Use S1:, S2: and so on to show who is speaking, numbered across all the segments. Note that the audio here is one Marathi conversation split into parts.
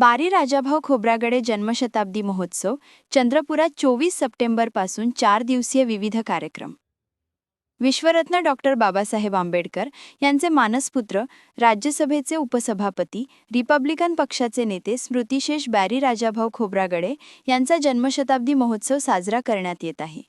S1: बारी राजाभाऊ खोब्रागडे जन्मशताब्दी महोत्सव चंद्रपुरात चोवीस सप्टेंबरपासून चार दिवसीय विविध कार्यक्रम. विश्वरत्न डॉक्टर बाबासाहेब आंबेडकर यांचे मानसपुत्र राज्यसभेचे उपसभापती रिपब्लिकन पक्षाचे नेते स्मृतिशेष बॅरी राजाभाऊ खोब्रागडे यांचा जन्मशताब्दी महोत्सव साजरा करण्यात येत आहे.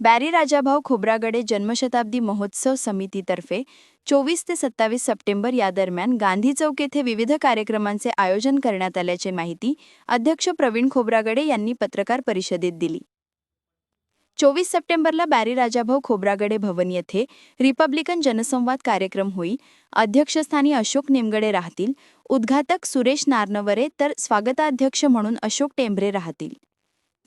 S1: बॅरी राजाभाऊ खोब्रागडे जन्मशताब्दी महोत्सव समितीतर्फे चोवीस ते सत्तावीस सप्टेंबर या दरम्यान गांधी चौक येथे विविध कार्यक्रमांचे आयोजन करण्यात आल्याची माहिती अध्यक्ष प्रवीण खोब्रागडे यांनी पत्रकार परिषदेत दिली. चोवीस सप्टेंबरला बॅरी राजाभाऊ खोब्रागडे भवन येथे रिपब्लिकन जनसंवाद कार्यक्रम होईल अध्यक्षस्थानी अशोक नेमगडे राहतील. उद्घाटक सुरेश नारनवरे तर स्वागताध्यक्ष म्हणून अशोक टेंभरे राहतील.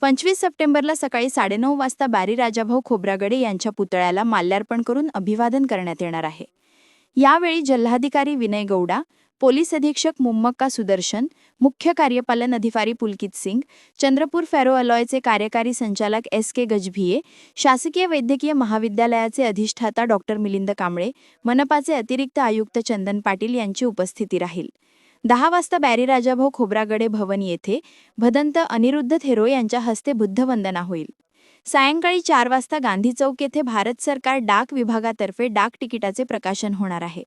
S1: पंचवीस सप्टेंबरला सकाळी साडेनऊ वाजता बारी राजाभाऊ खोब्रागडे यांच्या पुतळ्याला माल्यार्पण करून अभिवादन करण्यात येणार आहे. यावेळी जिल्हाधिकारी विनय गौडा पोलीस अधीक्षक मुम्मक्का सुदर्शन मुख्य कार्यपालन अधिकारी पुलकित सिंग चंद्रपूर फॅरो अलॉयचे कार्यकारी संचालक एस के गजभिये शासकीय वैद्यकीय महाविद्यालयाचे अधिष्ठाता डॉक्टर मिलिंद कांबळे मनपाचे अतिरिक्त आयुक्त चंदन पाटील यांची उपस्थिती राहील. दहा वाजता बॅरीराजाभाऊ खोब्रागडे भवन येथे भदंत अनिरुद्ध थेरो यांच्या हस्ते बुद्धवंदना होईल. सायंकाळी चार वाजता गांधी चौक येथे भारत सरकार डाक विभागातर्फे डाक तिकिटाचे प्रकाशन होणार आहे.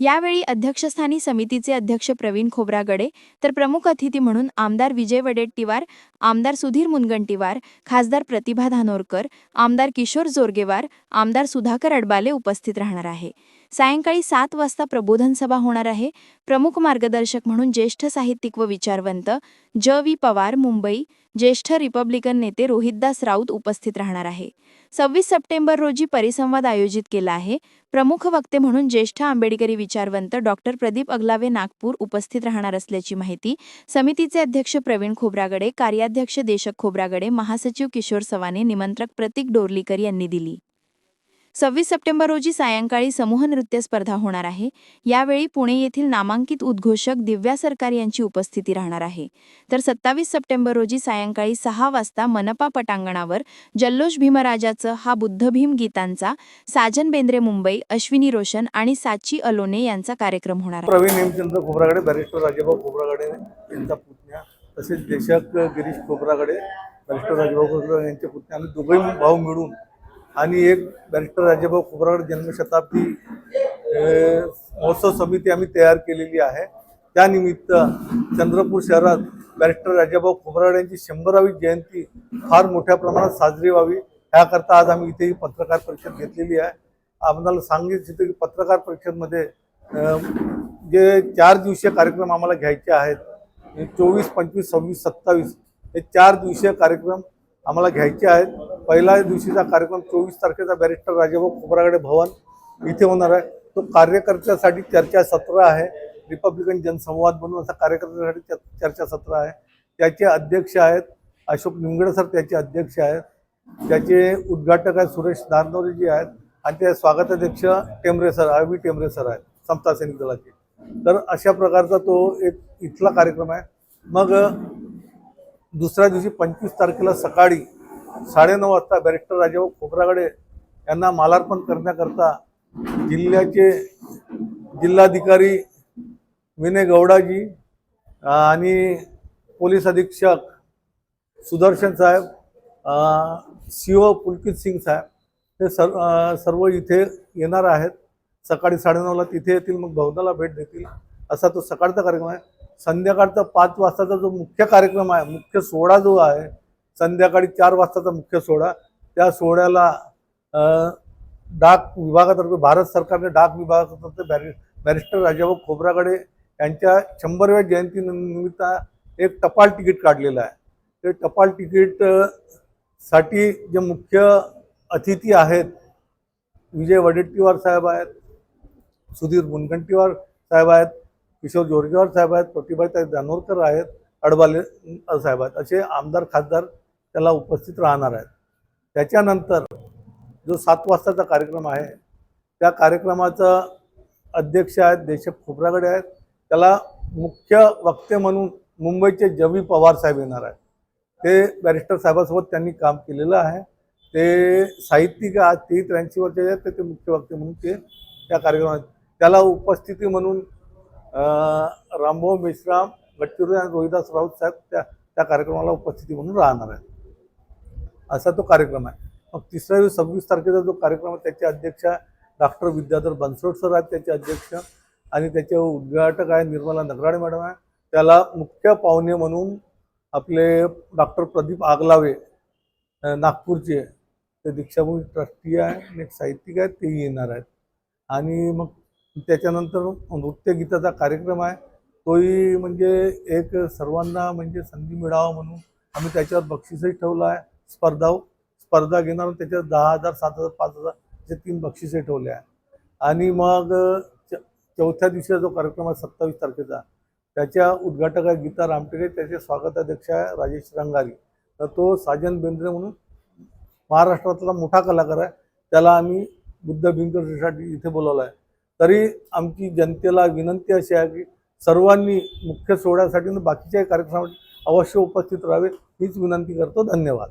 S1: यावेळी अध्यक्षस्थानी समितीचे अध्यक्ष प्रवीण खोब्रागडे तर प्रमुख अतिथी म्हणून आमदार विजय वडेट्टीवार आमदार सुधीर मुनगंटीवार खासदार प्रतिभा धानोरकर आमदार किशोर जोरगेवार आमदार सुधाकर अडबाले उपस्थित राहणार आहे. सायंकाळी सात वाजता प्रबोधन सभा होणार आहे. प्रमुख मार्गदर्शक म्हणून ज्येष्ठ साहित्यिक व विचारवंत ज. व्ही पवार मुंबई ज्येष्ठ रिपब्लिकन नेते रोहितदास राऊत उपस्थित राहणार आहे. सव्वीस सप्टेंबर रोजी परिसंवाद आयोजित केला आहे. प्रमुख वक्ते म्हणून ज्येष्ठ आंबेडकरी विचारवंत डॉक्टर प्रदीप अगलावे नागपूर उपस्थित राहणार असल्याची माहिती समितीचे अध्यक्ष प्रवीण खोब्रागडे कार्याध्यक्ष देशक खोब्रागडे महासचिव किशोर सवाने निमंत्रक प्रतीक डोरलीकर यांनी दिली. सव्वीस सप्टेंबर रोजी सायंकाळी समूह नृत्य स्पर्धा होणार आहे. यावेळी पुणे येथील नामांकित उद्घोषक दिव्या सरकार यांची उपस्थिती राहणार आहे. तर सत्तावीस सप्टेंबर रोजी सायंकाळी सहा वाजता मनपा पटांगणावर जल्लोष भीमराजाचं हा बुद्ध भीम गीतांचा साजन बेंद्रे मुंबई अश्विनी रोशन आणि साची अलोने यांचा कार्यक्रम होणार आहे.
S2: प्रवीण हेमचंद्र बॅरिस्टर राजेभाऊ यांचा पुतण्या तसेच देशक गिरीश खोब्रागडे बॅरिस्टर राजेभाऊ खोब्रागडे यांचे आम्ही भाऊ मिळून आणि एक बॅरिस्टर राजेभाऊ खोब्रागडे जन्मशताब्दी महोत्सव समिती आम्ही तयार केलेली आहे. त्यानिमित्त चंद्रपूर शहरात बॅरिस्टर राजाभाऊ खोबराड यांची शंभरावी जयंती फार मोठ्या प्रमाणात साजरी व्हावी ह्याकरता आज आम्ही इथे ही पत्रकार परिषद घेतलेली आहे. आम्हाला सांगितलं की पत्रकार परिषदमध्ये जे चार दिवसीय कार्यक्रम आम्हाला घ्यायचे आहेत चोवीस पंचवीस सव्वीस सत्तावीस हे चार दिवसीय कार्यक्रम आम्हाला घ्यायचे आहेत. पहिल्या दिवशीचा कार्यक्रम चोवीस तारखेचा बॅरिस्टर राजेभाऊ खोबरागडे भवन इथे होणार आहे. तो कार्यकर्त्यासाठी चर्चासत्र आहे. रिपब्लिकन जनसंवाद म्हणून असा कार्यकर्त्यासाठी चर्चासत्र आहे. त्याचे अध्यक्ष आहेत. अशोक निमगडे सर त्याचे अध्यक्ष आहेत. त्याचे उद्घाटक आहेत सुरेश नारनवरे जी आहेत. आणि ते स्वागताध्यक्ष टेमरे सर आय टेमरे सर आहेत समता सैनिक दलाचे. तर अशा प्रकारचा तो एक इथला कार्यक्रम आहे. मग दुसऱ्या दिवशी पंचवीस तारखेला सकाळी साडेनऊ वाजता बॅरिस्टर राजाभाऊ खोब्रागडे यांना मालार्पण करण्याकरता जिल्ह्याचे जिल्हाधिकारी विनय गौडाजी आणि पोलीस अधीक्षक सुदर्शन साहेब सी ओ पुलकित सिंग साहेब हे सर्व सर्व इथे येणार आहेत. सकाळी साडेनऊला तिथे येतील मग भवनाला भेट देतील. असा तो सकाळचा कार्यक्रम आहे. संध्याकाळचा पाच वाजताचा जो मुख्य कार्यक्रम आहे मुख्य सोहळा जो आहे संध्याकाळी चार वाजताचा मुख्य सोहळा. त्या सोहळ्याला डाक विभागातर्फे भारत सरकारने डाक विभागातर्फे बॅरि बॅरिस्टर राजाभाऊ खोब्रागडे यांच्या शंभरव्या जयंतीनिमित्त एक टपाल तिकीट काढलेलं आहे. ते टपाल तिकीटसाठी जे मुख्य अतिथी आहेत विजय वडेट्टीवार साहेब आहेत सुधीर मुनगंटीवार साहेब आहेत किशोर जोरगेवार साहेब आहेत प्रतिभाताई जानोरकर आहेत अडबाले साहेब आहेत. असे आमदार खासदार त्याला उपस्थित राहणार आहेत. त्याच्यानंतर जो सात वाजताचा कार्यक्रम आहे त्या कार्यक्रमाचा अध्यक्ष आहेत देशक खोब्रागडे आहेत. त्याला मुख्य वक्ते म्हणून मुंबईचे जवी पवार साहेब येणार आहेत. ते बॅरिस्टर साहेबासोबत त्यांनी काम केलेलं आहे. ते साहित्यिक आज ते त्र्याऐंशी वर्षाचे आहेत तर ते मुख्य वक्ते म्हणून ते त्या कार्यक्रमात त्याला उपस्थिती म्हणून रामभाऊ मेश्राम गडचिरोली आणि रोहिदास राऊत साहेब त्या त्या कार्यक्रमाला उपस्थिती म्हणून राहणार आहेत. असा तो कार्यक्रम आहे. मग तिसऱ्या दिवस सव्वीस तारखेचा जो कार्यक्रम आहे त्याचे अध्यक्ष डॉक्टर विद्याधर बनसोड सर आहेत त्याचे अध्यक्ष आणि त्याचे उद्घाटक आहे निर्मला नगराडे मॅडम आहे. त्याला मुख्य पाहुणे म्हणून आपले डॉक्टर प्रदीप आगलावे नागपूरचे ते दीक्षाभूमी ट्रस्टी आहे आणि एक साहित्यिक आहेत तेही येणार आहेत. आणि मग त्याच्यानंतर नृत्यगीताचा कार्यक्रम आहे. तोही म्हणजे एक सर्वांना म्हणजे संधी मिळावा म्हणून आम्ही त्याच्यावर बक्षीसही ठेवलं आहे. स्पर्धा स्पर्धा घेणार त्याच्यात दहा हजार सात हजार पाच हजार असे तीन बक्षिसे ठेवले आहे आणि मग च चौथ्या दिवशीचा जो कार्यक्रम आहे सत्तावीस तारखेचा त्याच्या उद्घाटक आहे गीता रामटेके त्याचे स्वागताध्यक्ष आहे राजेश रंगारी. तर तो साजन बेंद्रे म्हणून महाराष्ट्रातला मोठा कलाकार आहे. त्याला आम्ही बुद्ध भिंकसाठी इथे बोलावलं आहे. तरी आमची जनतेला विनंती अशी आहे की सर्वांनी मुख्य सोहळ्यासाठी बाकीच्याही कार्यक्रमासाठी अवश्य उपस्थित राहावे हीच विनंती करतो. धन्यवाद.